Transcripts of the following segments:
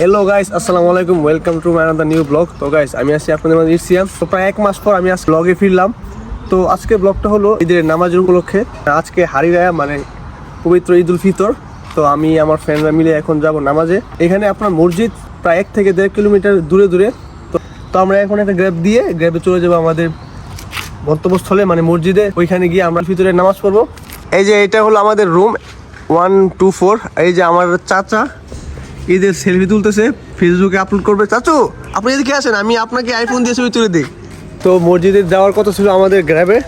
Hello guys আসসালামু আলাইকুম welcome to my another new blog তো গাইস আমি আছি আপনাদের মাঝে ইরসিয়াম। তো, প্রায় এক মাস পর আমি আজ ব্লগে ফিরলাম। তো, আজকে ব্লগটা হলো ঈদের নামাজের উপলক্ষে। আজকে হারিরায়া মানে পবিত্র ঈদ উল ফিতর। তো, আমি আমার ফ্রেন্ডরা মিলে এখন যাব নামাজে। এখানে আপনার মসজিদ প্রায় এক থেকে দেড় কিলোমিটার দূরে দূরে। তো তো আমরা এখন একটা গ্র্যাব দিয়ে গ্র্যাবে চলে যাব আমাদের গন্তব্যস্থলে মানে মসজিদে। ওইখানে গিয়ে আমরা ভিতরে নামাজ পড়ব। এই যে, এটা হলো আমাদের রুম ওয়ান টু ফোর এই যে, আমার চাচা ঈদের সেলফি তুলতেছে ফেসবুকে আপলোড করবে। চাচু, আপনি এদিকে আসেন, আমি আপনাকে আইফোন দিয়ে ছবি তুলে দিই। তো মসজিদে যাওয়ার কথা ছিল আমাদের গ্র্যাবে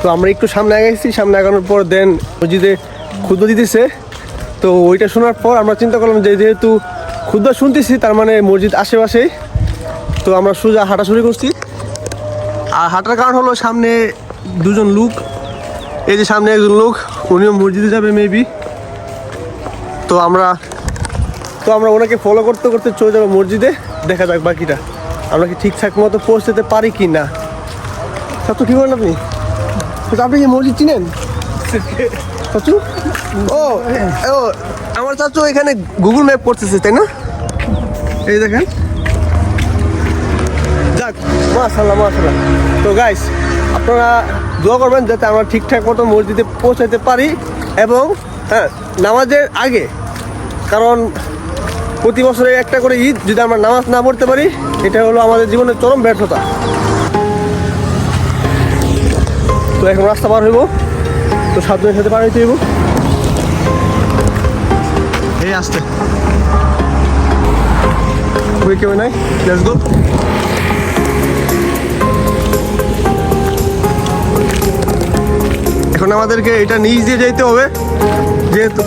তো আমরা একটু সামনে আগাইছি সামনে আগানোর পর দেন মসজিদে ক্ষুদ্র দিতেছে। তো ওইটা শোনার পর আমরা চিন্তা করলাম যে যেহেতু ক্ষুদ্র শুনতেছি, তার মানে মসজিদ আশেপাশেই। তো আমরা সোজা হাঁটাছুটি করছি। আর হাঁটার কারণ হলো সামনে দুজন লোক। এই যে সামনে একজন লোক, উনিও মসজিদে যাবে মেবি তো আমরা তো আমরা ওনাকে ফলো করতে করতে চলে যাব মসজিদে। দেখা যাক বাকিটা। আমরা কি ঠিকঠাক মতো পৌঁছতে পারি কি না? চাচু, কি বলেন আপনি? আপনি কি মসজিদ চিনেন? চাচু? ও ও, আমার চাচু এখানে গুগল ম্যাপ করতেছে, তাই না? এই দেখেন। যাক মাশাল্লাহ মাশাল্লাহ তো গাইস আপনারা দোয়া করবেন যাতে আমরা ঠিকঠাক মতো মসজিদে পৌঁছাতে পারি এবং হ্যাঁ নামাজের আগে। কারণ প্রতি বছরে একটা করে ঈদ যদি আমরা নামাজ না পড়তে পারি এটা হলো আমাদের জীবনের চরম ব্যর্থতা। তো এখন রাস্তা পার হইব তো সাবধানের সাথে পার হইতে হইব। এই আসতে ওই কেউ নাই? লেটস গো এখন আমাদেরকে এটা নিচ দিয়ে যেতে হবে যেহেতু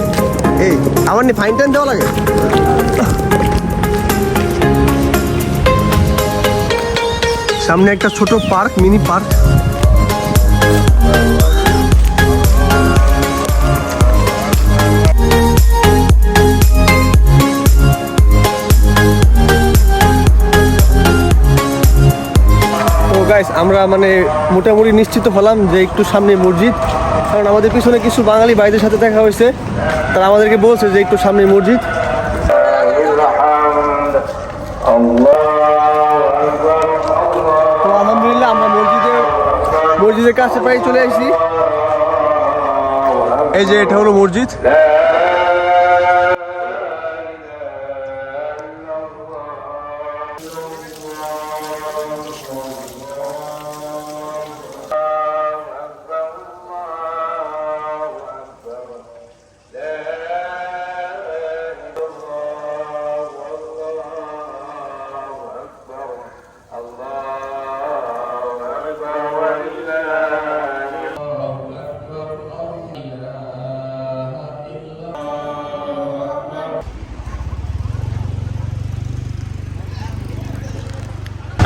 এই, আমার নি ফাইন টাইন দেওয়া লাগে। সামনে একটা ছোট পার্ক, মিনি পার্ক। আমরা মানে মোটামুটি নিশ্চিত হলাম যে একটু সামনে মসজিদ কারণ আমাদের পিছনে কিছু বাঙালি ভাইদের সাথে দেখা হয়েছে। তারা আমাদেরকে বলছে যে একটু সামনে মসজিদ। আলহামদুলিল্লাহ আমরা মসজিদে মসজিদের কাছে প্রায় চলে আসছি। এই যে এটা হলো মসজিদ।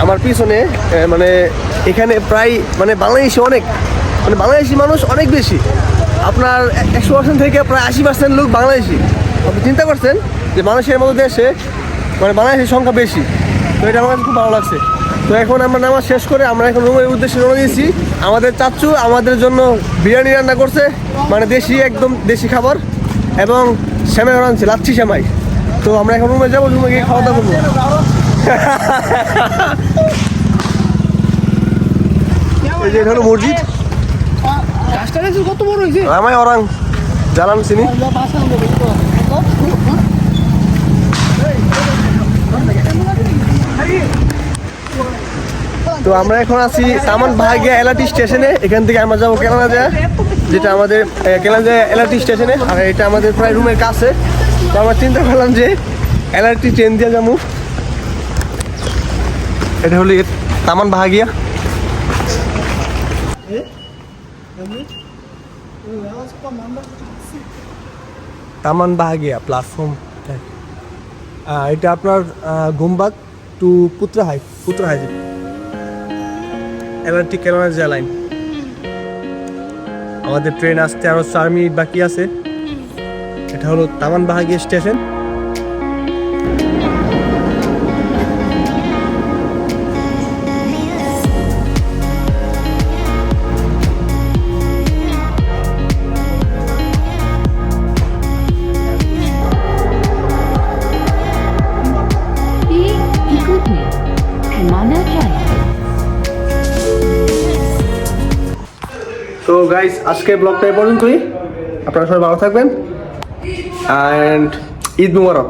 আমার পিছনে মানে এখানে প্রায় মানে বাংলাদেশি অনেক মানে বাংলাদেশি মানুষ অনেক বেশি। আপনার একশো পার্সেন্ট থেকে প্রায় আশি পার্সেন্ট লোক বাংলাদেশি। আপনি চিন্তা করছেন যে মানুষের মতো দেশে মানে বাংলাদেশের সংখ্যা বেশি। তো এটা আমার কাছে খুব ভালো লাগছে। তো এখন আমরা নামাজ শেষ করে আমরা এখন রুমের উদ্দেশ্যে রওনা দিয়েছি। আমাদের চাচ্চু আমাদের জন্য বিরিয়ানি রান্না করছে মানে দেশি, একদম দেশি খাবার, এবং শ্যামাই রাঁধছে, লাচ্ছি শ্যামাই তো আমরা এখন রুমে যাব, রুমে গিয়ে খাওয়া দাওয়া করব। তো আমরা এখন আছি সামান ভাগিয়া এলআরটি স্টেশনে। এখান থেকে আমরা যাব কেলানা যায় যেটা আমাদের কেলানা যায় এলআরটি স্টেশনে। আর এটা আমাদের প্রায় রুমের কাছে। তো আমরা চিন্তা করলাম যে এলআরটি ট্রেন দিয়ে যাব। এটা হলো এর তামান ভাগিয়া। তামান বাহাগিয়া প্ল্যাটফর্ম এটা আপনার Gombak to Putra Heights Putra Heights LRT Kelana Jaya line আমাদের ট্রেন আসতে আরও চার মিনিট বাকি আছে। এটা হলো তামান বাহাগিয়া স্টেশন তো গাইস আজকে ব্লগটা এই পর্যন্তই। আপনারা সবাই ভালো থাকবেন। অ্যান্ড ঈদ মুবারক।